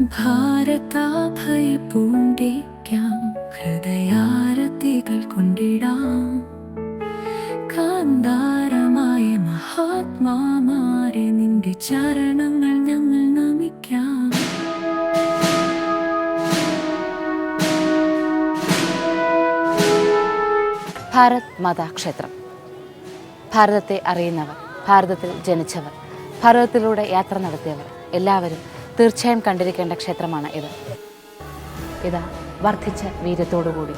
ഭാരതാഭയ പൂണ്ടിക്കാം ഹൃദയാരതികൾ കൊണ്ടിടാം. കാന്താരമായ മഹാത്മാമാരെ നിന്റെ ചരണങ്ങൾ ഞങ്ങൾ നമിക്കാം. ഭാരത് മതാക്ഷേത്രം ഭാരതത്തെ അറിയുന്നവർ ഭാരതത്തിൽ ജനിച്ചവർ ഭാരതത്തിലൂടെ യാത്ര നടത്തിയവർ എല്ലാവരും തീർച്ചയായും കണ്ടിരിക്കേണ്ട ക്ഷേത്രമാണ് ഇത്. ഇതാ വർദ്ധിച്ച വീര്യത്തോടുകൂടി.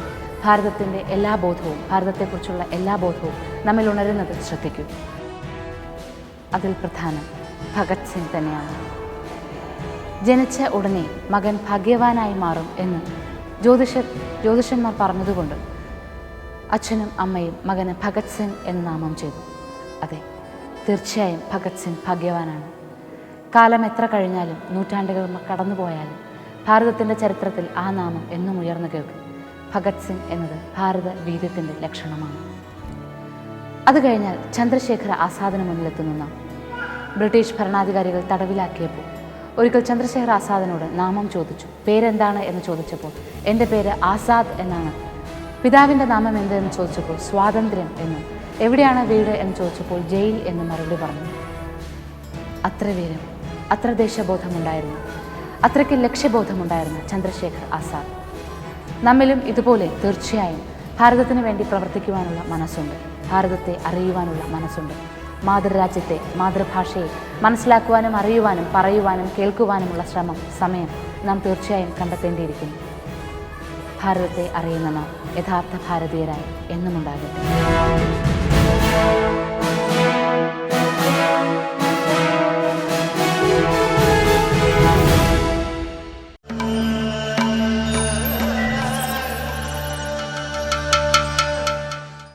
ഭാരതത്തിന്റെ എല്ലാ ബോധവും ഭാരതത്തെക്കുറിച്ചുള്ള എല്ലാ ബോധവും നമ്മിൽ ഉണരുന്നത് ശ്രദ്ധിക്കൂ. അതിൽ പ്രധാനം ഭഗത് സിംഗ് തന്നെയാണ്. ജനിച്ച ഉടനെ മകൻ ഭാഗ്യവാനായി മാറും എന്ന് ജ്യോതിഷ ജ്യോതിഷന്മാർ പറഞ്ഞതുകൊണ്ട് അച്ഛനും അമ്മയും മകന് ഭഗത് സിംഗ് എന്ന് നാമം ചെയ്തു. അതെ തീർച്ചയായും ഭഗത് സിംഗ് ഭാഗ്യവാനാണ്. കാലം എത്ര കഴിഞ്ഞാലും നൂറ്റാണ്ടുകൾ കടന്നു പോയാലും ഭാരതത്തിന്റെ ചരിത്രത്തിൽ ആ നാമം എന്നും ഉയർന്നു കേൾക്കും. ഭഗത് സിംഗ് എന്നത് ഭാരത വീര്യത്തിന്റെ ലക്ഷണമാണ്. അത് കഴിഞ്ഞാൽ ചന്ദ്രശേഖര ആസാദിന് മുന്നിലെത്തുന്നു നാം. ബ്രിട്ടീഷ് ഭരണാധികാരികൾ തടവിലാക്കിയപ്പോൾ ഒരിക്കൽ ചന്ദ്രശേഖർ ആസാദിനോട് നാമം ചോദിച്ചു. പേരെന്താണ് എന്ന് ചോദിച്ചപ്പോൾ എന്റെ പേര് ആസാദ് എന്നാണ്. പിതാവിന്റെ നാമം എന്തെന്ന് ചോദിച്ചപ്പോൾ സ്വാതന്ത്ര്യം എന്നും. എവിടെയാണ് വീട്? എന്ന് ചോദിച്ചപ്പോൾ ജയിൽ എന്ന് മറുപടി പറഞ്ഞു. അത്ര വീരം അത്ര ദേശബോധമുണ്ടായിരുന്നു. അത്രയ്ക്ക് ലക്ഷ്യബോധമുണ്ടായിരുന്നു ചന്ദ്രശേഖർ ആസാദ്. നമ്മിലും ഇതുപോലെ തീർച്ചയായും ഭാരതത്തിന് വേണ്ടി പ്രവർത്തിക്കുവാനുള്ള മനസ്സുണ്ട്. ഭാരതത്തെ അറിയുവാനുള്ള മനസ്സുണ്ട്. മാതൃരാജ്യത്തെ മാതൃഭാഷയെ മനസ്സിലാക്കുവാനും അറിയുവാനും പറയുവാനും കേൾക്കുവാനുമുള്ള ശ്രമം സമയം നാം തീർച്ചയായും കണ്ടെത്തേണ്ടിയിരിക്കുന്നു. ഭാരതത്തെ അറിയുന്ന നാം യഥാർത്ഥ ഭാരതീയരായി എന്നും ഉണ്ടാകട്ടെ